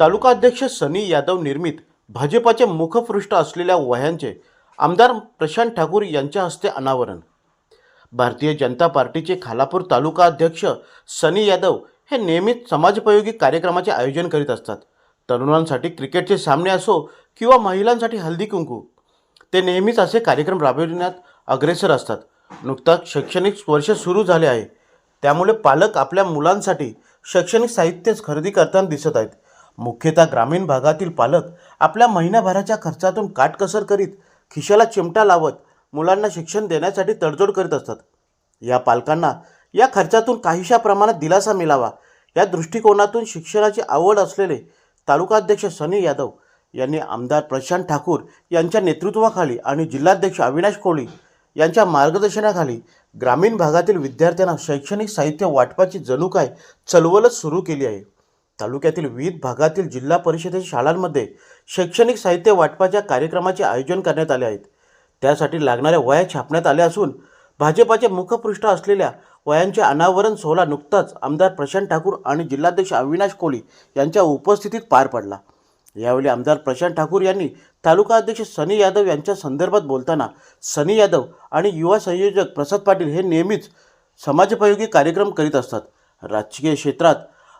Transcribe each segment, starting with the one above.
तालुका अध्यक्ष सनी यादव निर्मित भाजपाचे मुखपृष्ठ असलेल्या वह्यांचे आमदार प्रशांत ठाकूर यांच्या हस्ते अनावरण. भारतीय जनता पार्टीचे खालापूर तालुका अध्यक्ष सनी यादव हे नेहमीच समाजोपयोगी कार्यक्रमाचे आयोजन करीत असतात. तरुणांसाठी क्रिकेटचे सामने असो किंवा महिलांसाठी हल्दी कुंकू ते नेहमीच असे कार्यक्रम राबविण्यात अग्रेसर असतात. नुकताच शैक्षणिक वर्ष सुरू झाले आहे. त्यामुळे पालक आपल्या मुलांसाठी शैक्षणिक साहित्यच खरेदी करताना दिसत आहेत. मुख्यतः ग्रामीण भागातील पालक आपल्या महिन्याभराच्या खर्चातून काटकसर करीत खिशाला चिमटा लावत मुलांना शिक्षण देण्यासाठी तडजोड करीत असतात. या पालकांना या खर्चातून काहीशा प्रमाणात दिलासा मिळावा या दृष्टिकोनातून शिक्षणाची आवड असलेले तालुकाध्यक्ष सनी यादव यांनी आमदार प्रशांत ठाकूर यांच्या नेतृत्वाखाली आणि जिल्हाध्यक्ष अविनाश कोळी यांच्या मार्गदर्शनाखाली ग्रामीण भागातील विद्यार्थ्यांना शैक्षणिक साहित्य वाटपाची जणू काय चळवळच सुरू केली आहे. तालुक्यातील विविध भागातील जिल्हा परिषदेच्या शाळांमध्ये शैक्षणिक साहित्य वाटपाच्या कार्यक्रमाचे आयोजन करण्यात आले आहेत. त्यासाठी लागणाऱ्या वया छापण्यात आल्या असून भाजपाचे मुखपृष्ठ असलेल्या वयांचे अनावरण सोहळा नुकताच आमदार प्रशांत ठाकूर आणि जिल्हाध्यक्ष अविनाश कोळी यांच्या उपस्थितीत पार पडला. यावेळी आमदार प्रशांत ठाकूर यांनी तालुका अध्यक्ष सनी यादव यांच्या संदर्भात बोलताना सनी यादव आणि युवा संयोजक प्रसाद पाटील हे नेहमीच समाजोपयोगी कार्यक्रम करीत असतात. राजकीय क्षेत्रात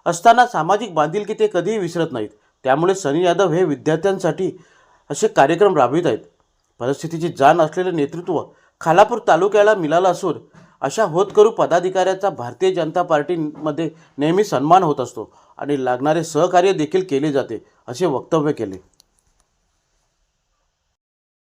असताना सामाजिक बांधिलकी ते कधीही विसरत नाहीत. त्यामुळे सनी यादव हे विद्यार्थ्यांसाठी असे कार्यक्रम राबवित आहेत. परिस्थितीची जाण असलेले नेतृत्व खालापूर तालुक्याला मिळालं असून अशा होतकरू पदाधिकाऱ्याचा भारतीय जनता पार्टीमध्ये नेहमी सन्मान होत असतो आणि लागणारे सहकार्य देखील केले जाते असे वक्तव्य केले.